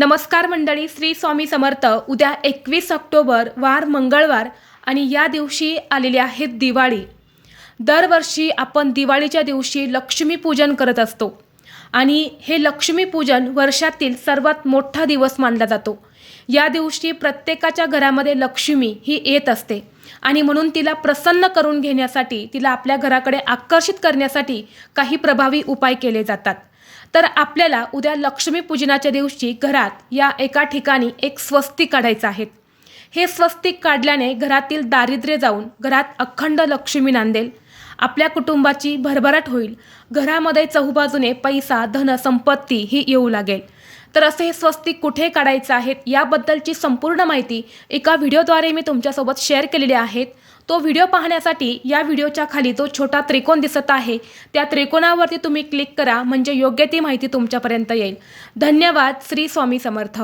नमस्कार मंडळी श्री स्वामी समर्थ. उद्या एकवीस ऑक्टोबर वार मंगळवार आणि या दिवशी आलेली आहे दिवाळी. दरवर्षी आपण दिवाळीच्या दिवशी लक्ष्मीपूजन करत असतो. आणि हे लक्ष्मीपूजन वर्षातील सर्वात मोठा दिवस मानला जातो. या दिवशी प्रत्येकाच्या घरामध्ये लक्ष्मी ही येत असते आणि म्हणून तिला प्रसन्न करून घेण्यासाठी तिला आपल्या घराकडे आकर्षित करण्यासाठी काही प्रभावी उपाय केले जातात. तर आपल्याला उद्या लक्ष्मीपूजनाच्या दिवशी घरात या एका ठिकाणी एक स्वस्तिक काढायचं आहे. हे स्वस्तिक काढल्याने घरातील दारिद्र्य जाऊन घरात अखंड लक्ष्मी नांदेल. आपल्या कुटुंबाची भरभराट होईल. घरामध्ये चहूबाजूने पैसा धन संपत्ती ही येऊ लागेल. तर असे हे स्वस्तिक कुठे काढायचं आहेत याबद्दलची संपूर्ण माहिती एका व्हिडिओद्वारे मी तुमच्यासोबत शेअर केलेली आहेत तो व्हिडिओ पाहण्यासाठी या व्हिडिओच्या खाली जो छोटा त्रिकोण दिसत आहे त्या त्रिकोणावरती तुम्ही क्लिक करा म्हणजे योग्य ती माहिती तुमच्यापर्यंत येईल. धन्यवाद. श्री स्वामी समर्थ.